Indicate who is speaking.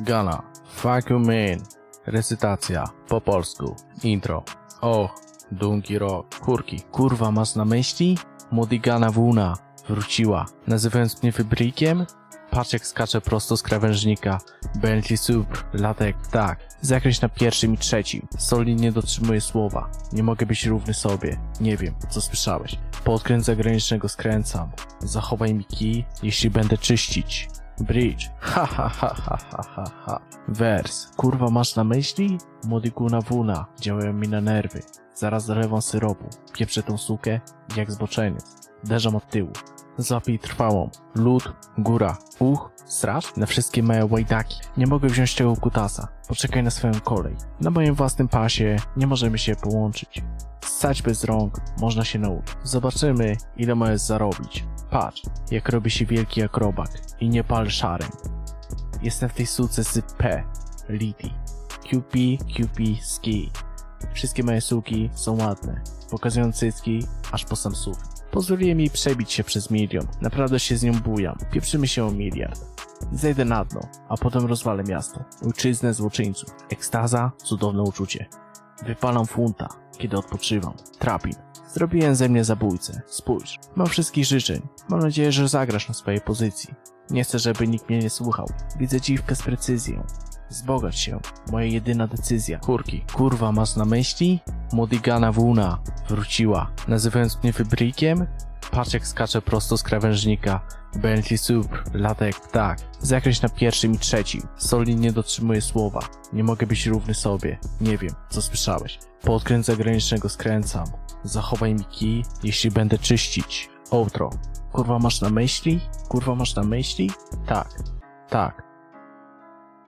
Speaker 1: Gana. Fuck you. Recytacja. Po polsku. Intro. Och. Dunki rock. Kurki. Kurwa masz na myśli? Modigana Wuna. Wróciła. Nazywając mnie wybrykiem? Patrz jak skacze prosto z krawężnika. Bentley Super. Latek. Tak. Zakreś na pierwszym i trzecim. Solin nie dotrzymuje słowa. Nie mogę być równy sobie. Nie wiem, co słyszałeś. Po odkręt zagranicznego skręcam. Zachowaj mi kij, jeśli będę czyścić. Bridge. Ha ha ha ha ha ha ha. Wers. Kurwa masz na myśli? Modiguna wuna. Działają mi na nerwy. Zaraz zalewam syropu. Pieprzę tą sukę jak zboczeniec. Derzam od tyłu. Złapij trwałą. Lód, góra, uch, straż. Na wszystkie małe łajdaki. Nie mogę wziąć tego kutasa. Poczekaj na swoją kolej. Na moim własnym pasie nie możemy się połączyć. Stać bez rąk, można się nauczyć. Zobaczymy, ile możesz zarobić. Patrz, jak robi się wielki akrobak i nie pal szarem. Jestem w tej suce z P, Liti. QP, QP, Ski. Wszystkie moje suki są ładne. Pokazują cycki, aż po sam sufit. Pozwoliłem jej przebić się przez milion. Naprawdę się z nią bujam. Pieprzymy się o miliard. Zejdę na dno, a potem rozwalę miasto. Ojczyznę złoczyńców. Ekstaza, cudowne uczucie. Wypalam funta, kiedy odpoczywam. Trapin. Zrobiłem ze mnie zabójcę. Spójrz. Mam wszystkich życzeń. Mam nadzieję, że zagrasz na swojej pozycji. Nie chcę, żeby nikt mnie nie słuchał. Widzę dziwkę z precyzją. Zbogacz się. Moja jedyna decyzja. Kurki. Kurwa, masz na myśli? Modigana Wuna. Wróciła. Nazywając mnie wybrykiem? Patrz jak skacze prosto z krawężnika. Bentley Super. Latek. Tak. Zakreś na pierwszym i trzecim. Solin nie dotrzymuje słowa. Nie mogę być równy sobie. Nie wiem, co słyszałeś. Po odkręt zagranicznego skręcam. Zachowaj mi kij, jeśli będę czyścić. Outro. Kurwa masz na myśli? Kurwa masz na myśli? Tak. Tak.